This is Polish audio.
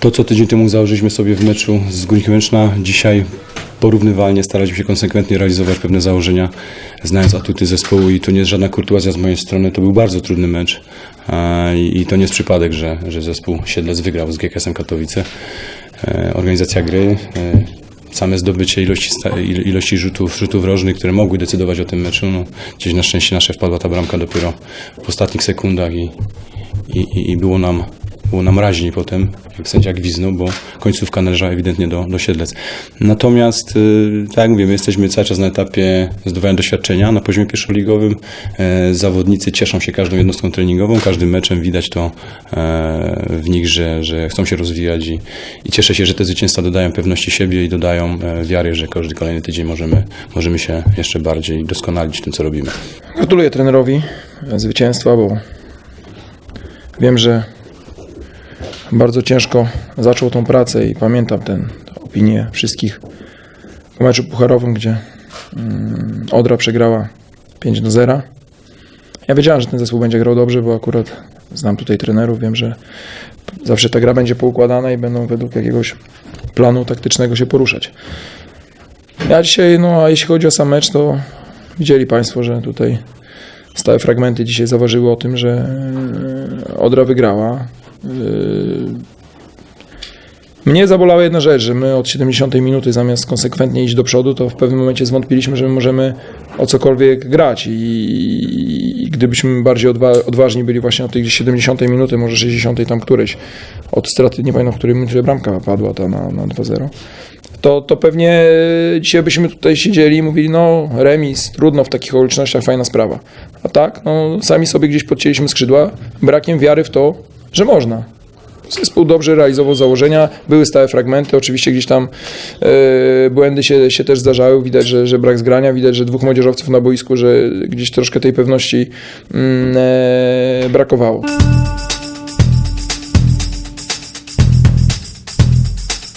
To, co tydzień temu założyliśmy sobie w meczu z Górnikiem Łęczna, dzisiaj porównywalnie staraliśmy się konsekwentnie realizować pewne założenia, znając atuty zespołu i to nie jest żadna kurtuazja z mojej strony, to był bardzo trudny mecz i to nie jest przypadek, że, że zespół Siedlec wygrał z GKS-em Katowice. E, Organizacja gry, e, same zdobycie ilości, ilości rzutów, rzutów rożnych, które mogły decydować o tym meczu. No, gdzieś na szczęście nasze wpadła ta bramka dopiero w ostatnich sekundach i, i- i było nam było nam raźniej potem, jak sędzia gwiznął, bo końcówka należała ewidentnie do, do Siedlec. Natomiast, y, tak jak mówię, my jesteśmy cały czas na etapie zdobywania doświadczenia na poziomie pierwszoligowym. E, Zawodnicy cieszą się każdą jednostką treningową, każdym meczem widać to e, w nich, że, że chcą się rozwijać i, i cieszę się, że te zwycięstwa dodają pewności siebie i dodają e, wiary, że każdy kolejny tydzień możemy, możemy się jeszcze bardziej doskonalić w tym, co robimy. Gratuluję trenerowi zwycięstwa, bo wiem, że bardzo ciężko zaczął tą pracę i pamiętam tę opinię wszystkich po meczu pucharowym, gdzie mm, Odra przegrała 5 do 0. Ja wiedziałem, że ten zespół będzie grał dobrze, bo akurat znam tutaj trenerów, wiem, że zawsze ta gra będzie poukładana i będą według jakiegoś planu taktycznego się poruszać. Ja dzisiaj, no a jeśli chodzi o sam mecz, to widzieli Państwo, że tutaj stałe fragmenty dzisiaj zaważyły o tym, że e, Odra wygrała. E, Mnie zabolała jedna rzecz, że my od 70 minuty zamiast konsekwentnie iść do przodu, to w pewnym momencie zwątpiliśmy, że my możemy o cokolwiek grać i, i gdybyśmy bardziej odwa- odważni byli właśnie od tej 70 minuty, może 60 tam którejś, od straty, nie pamiętam w którym minucie bramka padła ta na, na 2-0, to, to pewnie dzisiaj byśmy tutaj siedzieli i mówili, no remis, trudno w takich okolicznościach, fajna sprawa. A tak, no sami sobie gdzieś podcięliśmy skrzydła, brakiem wiary w to, że można. Zespół dobrze realizował założenia, były stałe fragmenty, oczywiście gdzieś tam e, błędy się, się też zdarzały, widać, że, że brak zgrania, widać, że dwóch młodzieżowców na boisku, że gdzieś troszkę tej pewności e, brakowało.